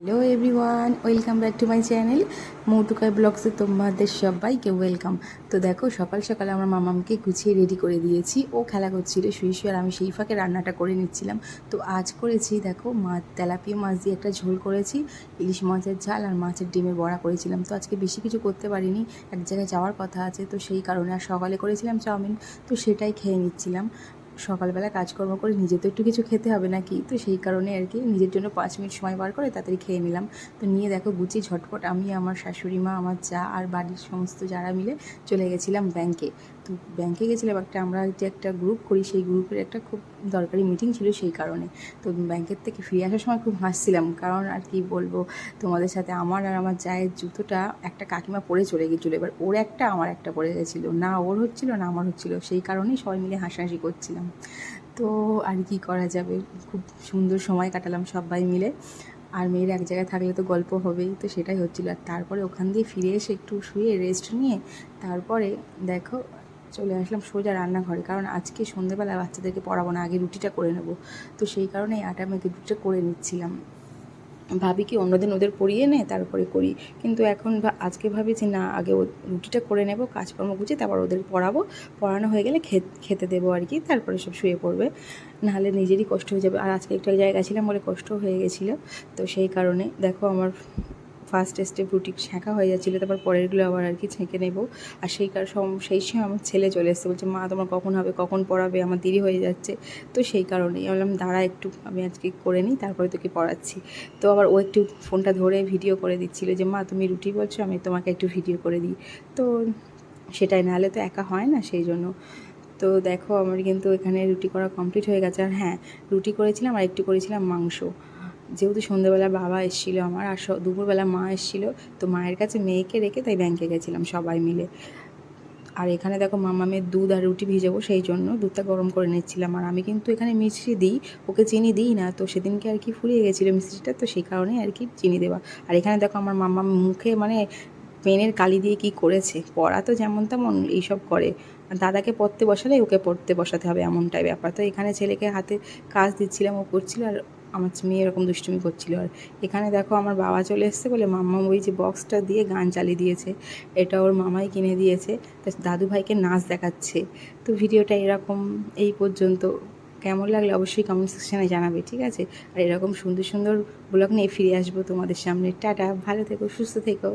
Hello everyone welcome back to my channel মৌটুকার ব্লগসে তোমাদের সবাইকে ওয়েলকাম তো দেখো, সকাল সকাল আমার মামামকে গুছিয়ে রেডি করে দিয়েছি। ও খেলা করছিল, শুয়ে শুয়ে, আর আমি সেই ফাঁকে রান্নাটা করে নিচ্ছিলাম। তো আজ করেছি, দেখো মাছ তেলাপিয়া মাছ দিয়ে একটা ঝোল করেছি, ইলিশ মাছের ঝাল আর মাছের ডিমের বড়া করেছিলাম। তো আজকে বেশি কিছু করতে পারিনি, এক জায়গায় যাওয়ার কথা আছে, তো সেই কারণে আর সকালে করেছিলাম চাউমিন, তো সেটাই খেয়ে নিচ্ছিলাম। সকালবেলা কাজকর্ম করে নিজে তো একটু কিছু খেতে হবে নাকি? তো সেই কারণে আর কি নিজের জন্য পাঁচ মিনিট সময় বার করে তাড়াতাড়ি খেয়ে নিলাম। তো নিয়ে দেখো গুছিয়ে ঝটপট আমি, আমার শাশুড়ি মা, আমার চা আর বাড়ির সমস্ত যারা মিলে চলে গেছিলাম ব্যাংকে তো ব্যাংকে গেছিলাম, একটা আমরা যে একটা গ্রুপ করি, সেই গ্রুপের একটা খুব দরকারি মিটিং ছিল সেই কারণে। তো ব্যাংকের থেকে ফিরে আসার সময় খুব হাসছিলাম, কারণ আর কি বলব, তোমাদের সাথে আমার আর আমার জায়ের জুতোটা একটা কাকিমা পরে চলে গেছিল, এবার ওর একটা, আমার একটা পড়ে গেছিল। না ওর হচ্ছিল, না আমার হচ্ছিল, সেই কারণেই সবাই মিলে হাসাহাসি করছিলাম। তো আর কি করা যাবে? খুব সুন্দর সময় কাটালাম সবাই মিলে। আর মেয়ের এক জায়গায় থাকলে তো গল্প হবেই, তো সেটাই হচ্ছিল। আর তারপরে ওখান দিয়ে ফিরে এসে একটু শুয়ে রেস্ট নিয়ে, তারপরে দেখো চলে আসলাম সোজা রান্নাঘরে। কারণ আজকে সন্ধেবেলা বাচ্চাদেরকে পড়াবো না, আগে রুটিটা করে নেব। তো সেই কারণেই আটা মেখে রুটিটা করে নিচ্ছিলাম। ভাবি কি অন্যদিন ওদের পড়িয়ে নে, তারপরে করি। কিন্তু এখন আজকে ভাবি যে না, আগে ও রুটিটা করে নেব, কাজকর্ম গুছিয়ে তারপর ওদের পড়াবো। পড়ানো হয়ে গেলে খেতে দেবো আর কি, তারপরে সব শুয়ে পড়বে। নাহলে নিজেরই কষ্ট হয়ে যাবে। আর আজকে একটা জায়গায় ছিলাম বলে কষ্ট হয়ে গেছিল। তো সেই কারণে, দেখো আমার ফার্স্ট স্টেপ রুটি ছেঁকা হয়ে যাচ্ছিল, তারপর পরেরগুলো আবার আর কি ছেঁকে নেব। আর সেই কার সেই সময় আমার ছেলে চলে এসেছে, বলছে, মা, তোমার কখন হবে, কখন পড়াবে? আমার দেরি হয়ে যাচ্ছে। তো সেই কারণেই আমি বললাম, দাঁড়া একটু, আমি আজকে করে নিই, তারপরে তোকে পড়াচ্ছি। তো আবার ও একটু ফোনটা ধরে ভিডিও করে দিচ্ছিল যে, মা, তুমি রুটি বলছো, আমি তোমাকে একটু ভিডিও করে দিই। তো সেটাই, নাহলে তো একা হয় না সেই জন্য। তো দেখো, আমার কিন্তু এখানে রুটি করা কমপ্লিট হয়ে গেছে। আর হ্যাঁ রুটি করেছিলাম আর একটু করেছিলাম মাংস। যেহেতু সন্ধ্যেবেলা বাবা এসেছিল আমার, আর দুপুরবেলা মা এসেছিল, তো মায়ের কাছে মেয়েকে রেখে তাই ব্যাংকে গেছিলাম সবাই মিলে। আর এখানে দেখো মামামের দুধ আর রুটি ভিজাবো, সেই জন্য দুধটা গরম করে নিচ্ছিলাম। আর আমি কিন্তু এখানে মিষ্টি দিই, ওকে চিনি দিই না, তো সেদিনকে আর কি ফুরিয়ে গেছিল মিষ্টিটা, তো সেই কারণেই আর কি চিনি দেওয়া। আর এখানে দেখো আমার মামা মুখে মানে পেনের কালি দিয়ে কি করেছে, পড়া তো যেমন তেমন এইসব করে। দাদাকে পড়তে বসালে ওকে পড়তে বসাতে হবে এমনটাই ব্যাপার। তো এখানে ছেলেকে হাতে কাজ দিচ্ছিলাম, ও করছিল আর আমার মেয়ে এরকম দুষ্টুমি করছিল। আর এখানে দেখো আমার বাবা চলে এসছে বলে মাম্মা ওই যে বক্সটা দিয়ে গান চালিয়ে দিয়েছে। এটা ওর মামাই কিনে দিয়েছে। তা দাদু ভাইকে নাচ দেখাচ্ছে। তো ভিডিওটা এরকম, এই পর্যন্ত। কেমন লাগলে অবশ্যই কমেন্ট সেকশানে জানাবে, ঠিক আছে? আর এরকম সুন্দর সুন্দর ব্লগ নিয়ে ফিরে আসব তোমাদের সামনে। টাটা, ভালো থেকো, সুস্থ থেকো।